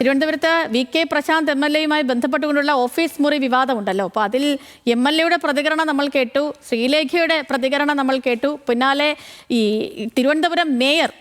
തിരുവനന്തപുരത്ത് V K Prashanth M L എയുമായി ബന്ധപ്പെട്ടുകൊണ്ടുള്ള ഓഫീസ് മുറി വിവാദമുണ്ടല്ലോ. അപ്പോൾ അതിൽ എം എൽ എയുടെ പ്രതികരണം നമ്മൾ കേട്ടു ശ്രീലേഖയുടെ പ്രതികരണം നമ്മൾ കേട്ടു. പിന്നാലെ ഈ തിരുവനന്തപുരം മേയർ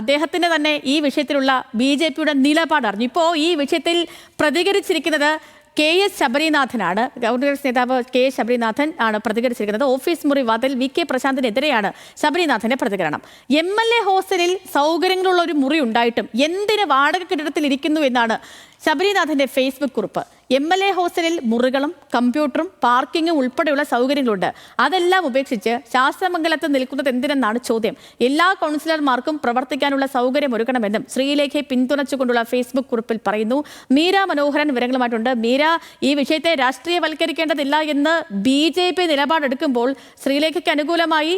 അദ്ദേഹത്തിന് തന്നെ ഈ വിഷയത്തിലുള്ള ബി ജെ പിയുടെ നിലപാട് അറിഞ്ഞു ഇപ്പോൾ ഈ വിഷയത്തിൽ പ്രതികരിച്ചിരിക്കുന്നത് കെ എസ് ശബരിനാഥനാണ്. കോൺഗ്രസ് നേതാവ് കെ എസ് ശബരിനാഥൻ ആണ് പ്രതികരിച്ചിരിക്കുന്നത്. ഓഫീസ് മുറി വാതിൽ വി കെ പ്രശാന്തിനെതിരെയാണ് ശബരിനാഥന്റെ പ്രതികരണം. എം എൽ എ ഹോസ്റ്റലിൽ സൗകര്യങ്ങളുള്ള ഒരു മുറി ഉണ്ടായിട്ടും എന്തിന് വാടക കെട്ടിടത്തിൽ ഇരിക്കുന്നു എന്നാണ് ശബരിനാഥന്റെ ഫേസ്ബുക്ക് കുറിപ്പ്. എം എൽ എ ഹോസ്റ്റലിൽ മുറികളും കമ്പ്യൂട്ടറും പാർക്കിങ്ങും ഉൾപ്പെടെയുള്ള സൗകര്യങ്ങളുണ്ട്. അതെല്ലാം ഉപേക്ഷിച്ച് ശാസ്ത്രമംഗലത്ത് നിൽക്കുന്നത് എന്തിനെന്നാണ് ചോദ്യം. എല്ലാ കൗൺസിലർമാർക്കും പ്രവർത്തിക്കാനുള്ള സൗകര്യം ഒരുക്കണമെന്നും ശ്രീലേഖയെ പിന്തുണച്ചുകൊണ്ടുള്ള ഫേസ്ബുക്ക് കുറിപ്പിൽ പറയുന്നു. മീര മനോഹരൻ വിവരങ്ങളുമായിട്ടുണ്ട്. മീര ഈ വിഷയത്തെ രാഷ്ട്രീയവൽക്കരിക്കേണ്ടതില്ല എന്ന് ബി ജെ പി നിലപാടെടുക്കുമ്പോൾ ശ്രീലേഖയ്ക്ക് അനുകൂലമായി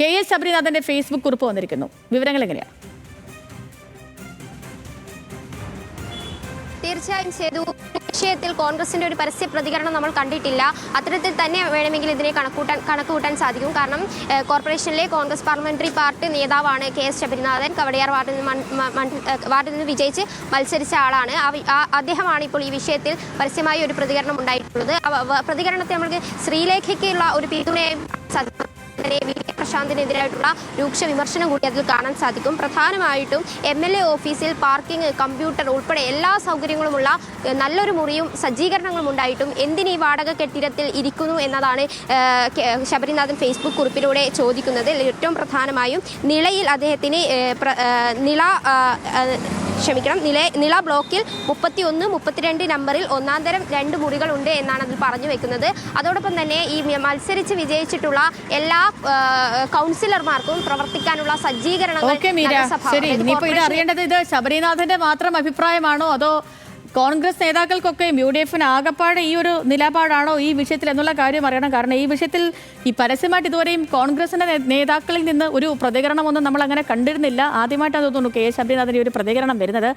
കെ എസ് ശബരിനാഥന്റെ ഫേസ്ബുക്ക് കുറിപ്പ് വന്നിരിക്കുന്നു. വിവരങ്ങൾ എങ്ങനെയാണ് തീർച്ചയായും ചെയ്തു. വിഷയത്തിൽ കോൺഗ്രസിന്റെ ഒരു പരസ്യ പ്രതികരണം നമ്മൾ കണ്ടിട്ടില്ല. അത്തരത്തിൽ തന്നെ വേണമെങ്കിൽ ഇതിനെ കണക്കൂട്ടാൻ കണക്കുകൂട്ടാൻ സാധിക്കും. കാരണം കോർപ്പറേഷനിലെ കോൺഗ്രസ് പാർലമെന്ററി പാർട്ടി നേതാവാണ് കെ എസ് ശബരിനാഥൻ. കവടിയാർ വാർഡിൽ നിന്ന് വാർഡിൽ നിന്ന് വിജയിച്ച് മത്സരിച്ച ആളാണ്. അദ്ദേഹമാണ് ഇപ്പോൾ ഈ വിഷയത്തിൽ പരസ്യമായ ഒരു പ്രതികരണം ഉണ്ടായിട്ടുള്ളത്. പ്രതികരണത്തെ നമ്മൾക്ക് ശ്രീലേഖയ്ക്കുള്ള ഒരു പിന്തുണയെ സാധിക്കും. തന്നെ വി കെ പ്രശാന്തിനെതിരായിട്ടുള്ള രൂക്ഷ വിമർശനം കൂടി അതിൽ കാണാൻ സാധിക്കും. പ്രധാനമായിട്ടും എം എൽ എ ഓഫീസിൽ പാർക്കിംഗ് കമ്പ്യൂട്ടർ ഉൾപ്പെടെ എല്ലാ സൗകര്യങ്ങളുമുള്ള നല്ലൊരു മുറിയും സജ്ജീകരണങ്ങളും ഉണ്ടായിട്ടും എന്തിന് ഈ വാടക കെട്ടിടത്തിൽ ഇരിക്കുന്നു എന്നതാണ് ശബരിനാഥൻ ഫേസ്ബുക്ക് കുറിപ്പിലൂടെ ചോദിക്കുന്നത്. ഏറ്റവും പ്രധാനമായും നിളയിൽ അദ്ദേഹത്തിന് നിള ക്ഷമിക്കണം. നില നില ബ്ലോക്കിൽ മുപ്പത്തി ഒന്ന് മുപ്പത്തിരണ്ട് നമ്പറിൽ ഒന്നാം തരം രണ്ട് മുറികളുണ്ട് എന്നാണ് അതിൽ പറഞ്ഞു വെക്കുന്നത്. അതോടൊപ്പം തന്നെ ഈ മത്സരിച്ച് വിജയിച്ചിട്ടുള്ള എല്ലാ കൗൺസിലർമാർക്കും പ്രവർത്തിക്കാനുള്ള സജ്ജീകരണങ്ങൾ അറിയേണ്ടത് ഇത് ശബരിനാഥന്റെ മാത്രം അഭിപ്രായമാണോ? അതോ കോൺഗ്രസ് നേതാക്കൾക്കൊക്കെയും യു ഡി എഫിന് ആകപ്പാട് ഈ ഒരു നിലപാടാണോ ഈ വിഷയത്തിൽ എന്നുള്ള കാര്യം അറിയണം. കാരണം ഈ വിഷയത്തിൽ ഈ പരസ്യമായിട്ട് ഇതുവരെയും കോൺഗ്രസിന്റെ നേതാക്കളിൽ നിന്ന് ഒരു പ്രതികരണമൊന്നും നമ്മൾ അങ്ങനെ കണ്ടിരുന്നില്ല. ആദ്യമായിട്ടാണ് തോന്നുന്നു കെ ശബരിനാഥന്റെ ഒരു പ്രതികരണം വരുന്നത്.